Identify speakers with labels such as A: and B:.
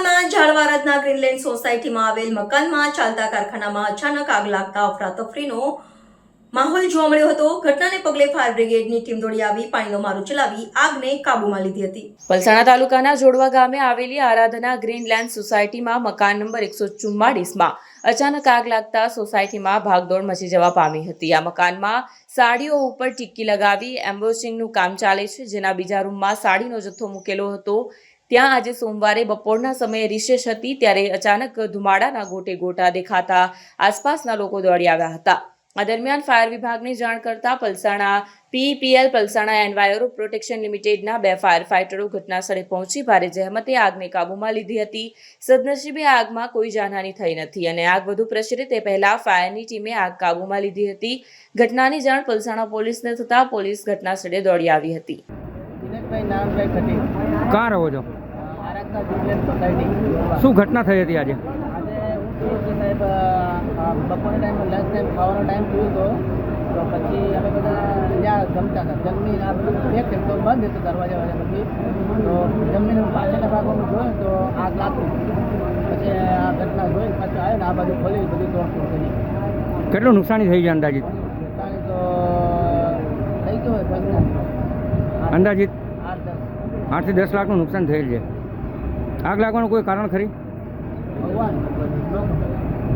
A: તાલુકાના ઝાડવારદના ગ્રીનલેન્ડ સોસાયટીમાં આવેલ મકાનમાં ચાલતા કારખાનામાં અચાનક આગ લાગતા અફરાતફરીનો માહોલ જોવા મળ્યો હતો. ઘટનાને પગલે ફાયર બ્રિગેડની ટીમ દોડી આવી, પાણીનો મારો ચલાવી આગને કાબૂમાં લીધી હતી.
B: પલસાણા તાલુકાના જોડવા ગામે આવેલી આરાધના ગ્રીનલેન્ડ સોસાયટીમાં મકાન નંબર એકસો ચુમ્માળીસમાં અચાનક આગ લાગતા સોસાયટીમાં ભાગદોડ મચી જવા પામી હતી. આ મકાનમાં સાડીઓ ઉપર ટિક્કી લગાવી એમ્બોસિંગનું કામ ચાલે છે. જેના બીજા રૂમમાં સાડીનો જથ્થો મૂકેલો હતો. ત્યાં આજે સોમવારે બપોરના સમયે રિસેસ હતી ત્યારે અચાનક ધુમાડાના ગોટે ગોટા દેખાતા આસપાસના લોકો દોડી આવ્યા હતા. આ દરમિયાન ફાયર વિભાગને જાણ કરતા Palsana PEPL Palsana enviro protection લિમિટેડના બે ફાયર ફાઇટરો ઘટનાસ્થળે પહોંચી ભારે જહેમતે આગને કાબૂમાં લીધી હતી. સદનસીબે આગમાં કોઈ જાનહાની થઈ નથી અને આગ વધુ પ્રસરે તે પહેલા ફાયરની ટીમે આગ કાબૂમાં લીધી હતી. ઘટનાની જાણ પલસાણા પોલીસને થતાં પોલીસ ઘટનાસ્થળે દોડી આવી હતી.
C: ખટી?
D: ક્યાં રહો છો? શું ઘટના થઈ હતી આજે?
C: સાહેબ આ બપોરના ટાઈમ લંચ ટાઈમ ખાવાનો ટાઈમ થયો હતો તો પછી અમે બધા ત્યાં જમતા હતા જમીન આ બધું એક તો બંધ હતું દરવાજા વાળા પછી તો જમીન પાછળના ભાગમાં જોયું તો આગ લાગતી પછી આ ઘટના જોઈને પાછું આવ્યો ને આ બાજુ ખોલી બધું તોડફોડ કરી
D: કેટલું નુકસાની થઈ ગયા અંદાજિત?
C: નુકસાની તો થઈ ગયું હોય
D: અંદાજિત આઠથી દસ લાખનું નુકસાન થયેલ છે. આગ લાગવાનું કોઈ કારણ ખરી?